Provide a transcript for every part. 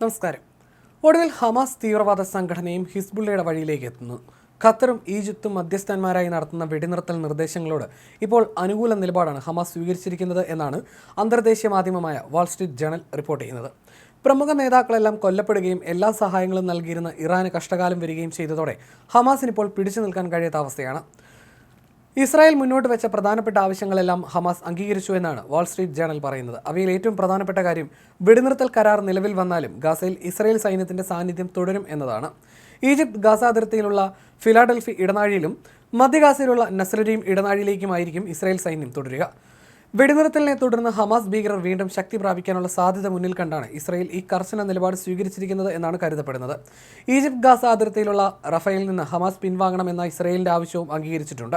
നമസ്കാരം. ഒടുവിൽ ഹമാസ് തീവ്രവാദ സംഘടനയും ഹിസ്ബുള്ളയുടെ വഴിയിലേക്ക് എത്തുന്നു. ഖത്തറും ഈജിപ്തും മധ്യസ്ഥന്മാരായി നടത്തുന്ന വെടിനിർത്തൽ നിർദ്ദേശങ്ങളോട് ഇപ്പോൾ അനുകൂല നിലപാടാണ് ഹമാസ് സ്വീകരിച്ചിരിക്കുന്നത് എന്നാണ് അന്തർദേശീയ മാധ്യമമായ വാൾസ്ട്രീറ്റ് ജേണൽ റിപ്പോർട്ട് ചെയ്യുന്നത്. പ്രമുഖ നേതാക്കളെല്ലാം കൊല്ലപ്പെടുകയും എല്ലാ സഹായങ്ങളും നൽകിയിരുന്ന ഇറാന് കഷ്ടകാലം വരികയും ചെയ്തതോടെ ഹമാസിന് ഇപ്പോൾ പിടിച്ചു നിൽക്കാൻ കഴിയാത്ത അവസ്ഥയാണ്. ഇസ്രായേൽ മുന്നോട്ട് വെച്ച പ്രധാനപ്പെട്ട ആവശ്യങ്ങളെല്ലാം ഹമാസ് അംഗീകരിച്ചു എന്നാണ് വാൾസ്ട്രീറ്റ് ജേണൽ പറയുന്നത്. അവയിൽ ഏറ്റവും പ്രധാനപ്പെട്ട കാര്യം വെടിനിർത്തൽ കരാർ നിലവിൽ വന്നാലും ഗാസയിൽ ഇസ്രായേൽ സൈന്യത്തിന്റെ സാന്നിധ്യം തുടരും എന്നതാണ്. ഈജിപ്ത് ഗാസ അതിർത്തിയിലുള്ള ഫിലാഡൽഫി ഇടനാഴിയിലും മധ്യഗാസയിലുള്ള ഗാസയിലുള്ള ഇടനാഴിയിലേക്കും ഇടനാഴിയിലേക്കുമായിരിക്കും ഇസ്രായേൽ സൈന്യം തുടരുക. വെടിനിർത്തലിനെ തുടർന്ന് ഹമാസ് ഭീകരർ വീണ്ടും ശക്തി പ്രാപിക്കാനുള്ള സാധ്യത മുന്നിൽ കണ്ടാണ് ഇസ്രായേൽ ഈ കർശന നിലപാട് സ്വീകരിച്ചിരിക്കുന്നത് എന്നാണ് കരുതപ്പെടുന്നത്. ഈജിപ്ത് ഗാസ അതിർത്തിയിലുള്ള റഫേലിൽ നിന്ന് ഹമാസ് പിൻവാങ്ങണമെന്ന ഇസ്രായേലിന്റെ ആവശ്യവും അംഗീകരിച്ചിട്ടുണ്ട്.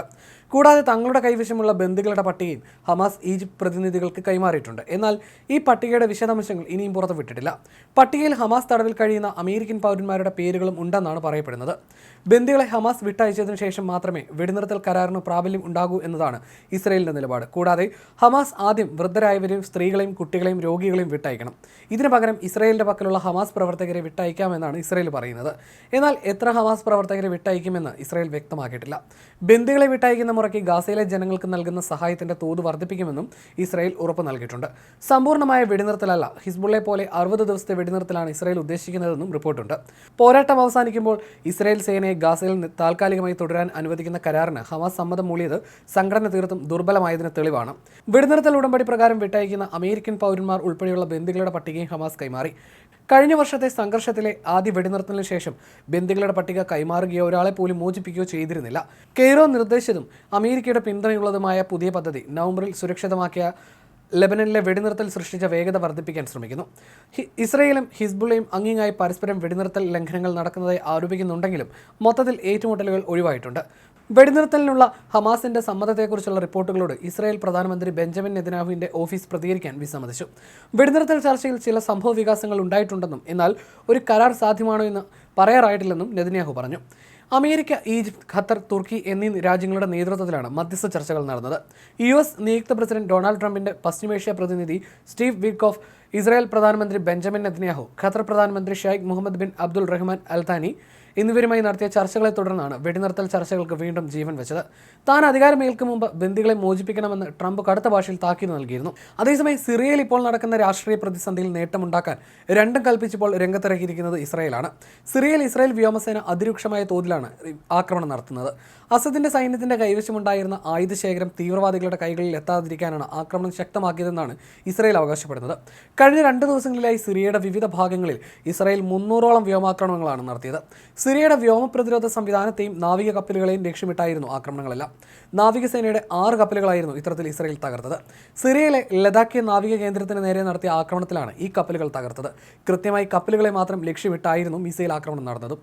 കൂടാതെ തങ്ങളുടെ കൈവശമുള്ള ബന്ധുക്കളുടെ പട്ടികയും ഹമാസ് ഈജിപ്ത് പ്രതിനിധികൾക്ക് കൈമാറിയിട്ടുണ്ട്. എന്നാൽ ഈ പട്ടികയുടെ വിശദാംശങ്ങൾ ഇനിയും പുറത്തുവിട്ടിട്ടില്ല. പട്ടികയിൽ ഹമാസ് തടവിൽ കഴിയുന്ന അമേരിക്കൻ പൗരന്മാരുടെ പേരുകളും ഉണ്ടെന്നാണ് പറയപ്പെടുന്നത്. ബന്ദികളെ ഹമാസ് വിട്ടയച്ചതിനു ശേഷം മാത്രമേ വെടിനിർത്തൽ കരാറിന് പ്രാബല്യം ഉണ്ടാകൂ എന്നതാണ് ഇസ്രയേലിന്റെ നിലപാട്. കൂടാതെ ഹമാസ് ആദ്യം വൃദ്ധരായവരെയും സ്ത്രീകളെയും കുട്ടികളെയും രോഗികളെയും വിട്ടയക്കണം. ഇതിനു പകരം ഇസ്രയേലിന്റെ പക്കലുള്ള ഹമാസ് പ്രവർത്തകരെ വിട്ടയക്കാമെന്നാണ് ഇസ്രയേൽ പറയുന്നത്. എന്നാൽ എത്ര ഹമാസ് പ്രവർത്തകരെ വിട്ടയക്കുമെന്ന് ഇസ്രയേൽ വ്യക്തമാക്കിയിട്ടില്ല. ബന്ദികളെ വിട്ടയക്കുന്ന മുറയ്ക്ക് ഗാസയിലെ ജനങ്ങൾക്ക് നൽകുന്ന സഹായത്തിന്റെ തോത് വർദ്ധിപ്പിക്കുമെന്നും ഇസ്രയേൽ ഉറപ്പ് നൽകിയിട്ടുണ്ട്. സമ്പൂർണമായ വെടിനിർത്തലല്ല ഹിസ്ബുള്ളെ പോലെ അറുപത് ദിവസത്തെ വെടിനിർത്തലാണ് ഇസ്രയേൽ ഉദ്ദേശിക്കുന്നതെന്നും റിപ്പോർട്ടുണ്ട്. പോരാട്ടം അവസാനിക്കുമ്പോൾ ഇസ്രയേൽ സേനയെ ഗാസയിൽ താൽക്കാലികമായി തുടരാൻ അനുവദിക്കുന്ന കരാറിന് ഹമാസ് സമ്മതം മൂളിയത് സംഘടന തീർത്തും ദുർബലമായതിന് തെളിവാണ്. വെടിനിർത്തൽ ഉടമ്പടി പ്രകാരം വിട്ടയക്കുന്ന അമേരിക്കൻ പൗരന്മാർ ഉൾപ്പെടെയുള്ള ബന്ദികളുടെ പട്ടികയും ഹമാസ് കൈമാറി. കഴിഞ്ഞ വർഷത്തെ സംഘർഷത്തിലെ ആദ്യ വെടിനിർത്തലിന് ശേഷം ബന്ദികളുടെ പട്ടിക കൈമാറുകയോ ഒരാളെ പോലും മോചിപ്പിക്കുകയോ ചെയ്തിരുന്നില്ല. കെയ്റോ നിർദ്ദേശിച്ചതും അമേരിക്കയുടെ പിന്തുണയുള്ളതുമായ പുതിയ പദ്ധതി നവംബറിൽ സുരക്ഷിതമാക്കിയ ലെബനനിലെ വെടിനിർത്തൽ സൃഷ്ടിച്ച വേഗത വർദ്ധിപ്പിക്കാൻ ശ്രമിക്കുന്നു. ഇസ്രയേലും ഹിസ്ബുള്ളയും അങ്ങിങ്ങായി പരസ്പരം വെടിനിർത്തൽ ലംഘനങ്ങൾ നടക്കുന്നതായി ആരോപിക്കുന്നുണ്ടെങ്കിലും മൊത്തത്തിൽ ഏറ്റുമുട്ടലുകൾ ഒഴിവായിട്ടുണ്ട്. വെടിനിർത്തലിനുള്ള ഹമാസിന്റെ സമ്മതത്തെക്കുറിച്ചുള്ള റിപ്പോർട്ടുകളോട് ഇസ്രായേൽ പ്രധാനമന്ത്രി ബെഞ്ചമിൻ നെതന്യാഹുവിന്റെ ഓഫീസ് പ്രതികരിക്കാൻ വിസമ്മതിച്ചു. വെടിനിർത്തൽ ചർച്ചയിൽ ചില സംഭവ വികാസങ്ങൾ ഉണ്ടായിട്ടുണ്ടെന്നും എന്നാൽ ഒരു കരാർ സാധ്യമാണോ എന്ന് പറയാറായിട്ടില്ലെന്നും നെതന്യാഹു പറഞ്ഞു. അമേരിക്ക ഈജിപ്ത് ഖത്തർ തുർക്കി എന്നീ രാജ്യങ്ങളുടെ നേതൃത്വത്തിലാണ് മധ്യസ്ഥ ചർച്ചകൾ നടന്നത്. യു എസ് നിയുക്ത പ്രസിഡന്റ് ഡൊണാൾഡ് ട്രംപിന്റെ പശ്ചിമേഷ്യ പ്രതിനിധി സ്റ്റീവ് വിക്കോഫ് ഇസ്രായേൽ പ്രധാനമന്ത്രി ബെഞ്ചമിൻ നെതന്യാഹു ഖത്തർ പ്രധാനമന്ത്രി Sheikh Mohammed bin Abdul Rahman Al Thani എന്നിവരുമായി നടത്തിയ ചർച്ചകളെ തുടർന്നാണ് വെടിനിർത്തൽ ചർച്ചകൾക്ക് വീണ്ടും ജീവൻ വെച്ചത്. താൻ അധികാരമേൽക്കും മുമ്പ് ബന്ദികളെ മോചിപ്പിക്കണമെന്ന് ട്രംപ് കടുത്ത ഭാഷയിൽ താക്കീത് നൽകിയിരുന്നു. അതേസമയം സിറിയയിൽ ഇപ്പോൾ നടക്കുന്ന രാഷ്ട്രീയ പ്രതിസന്ധിയിൽ നേട്ടമുണ്ടാക്കാൻ രണ്ടും കൽപ്പിച്ചപ്പോൾ രംഗത്തിറക്കിയിരിക്കുന്നത് ഇസ്രായേലാണ്. സിറിയയിൽ ഇസ്രായേൽ വ്യോമസേന അതിരൂക്ഷമായ തോതിലാണ് ആക്രമണം നടത്തുന്നത്. അസദിന്റെ സൈന്യത്തിന്റെ കൈവശമുണ്ടായിരുന്ന ആയുധശേഖരം തീവ്രവാദികളുടെ കൈകളിൽ എത്താതിരിക്കാനാണ് ആക്രമണം ശക്തമാക്കിയതെന്നാണ് ഇസ്രായേൽ അവകാശപ്പെടുന്നത്. കഴിഞ്ഞ രണ്ട് ദിവസങ്ങളിലായി സിറിയയുടെ വിവിധ ഭാഗങ്ങളിൽ ഇസ്രായേൽ മുന്നൂറോളം വ്യോമാക്രമണങ്ങളാണ് നടത്തിയത്. സിറിയയുടെ വ്യോമ പ്രതിരോധ സംവിധാനത്തെയും നാവിക കപ്പലുകളെയും ലക്ഷ്യമിട്ടായിരുന്നു ആക്രമണങ്ങളെല്ലാം. നാവികസേനയുടെ ആറ് കപ്പലുകളായിരുന്നു ഇത്തരത്തിൽ ഇസ്രയേൽ തകർത്തത്. സിറിയയിലെ ലഡാക്കിയ നാവിക കേന്ദ്രത്തിന് നേരെ നടത്തിയ ആക്രമണത്തിലാണ് ഈ കപ്പലുകൾ തകർത്തത്. കൃത്യമായി കപ്പലുകളെ മാത്രം ലക്ഷ്യമിട്ടായിരുന്നു മിസൈൽ ആക്രമണം നടന്നത്.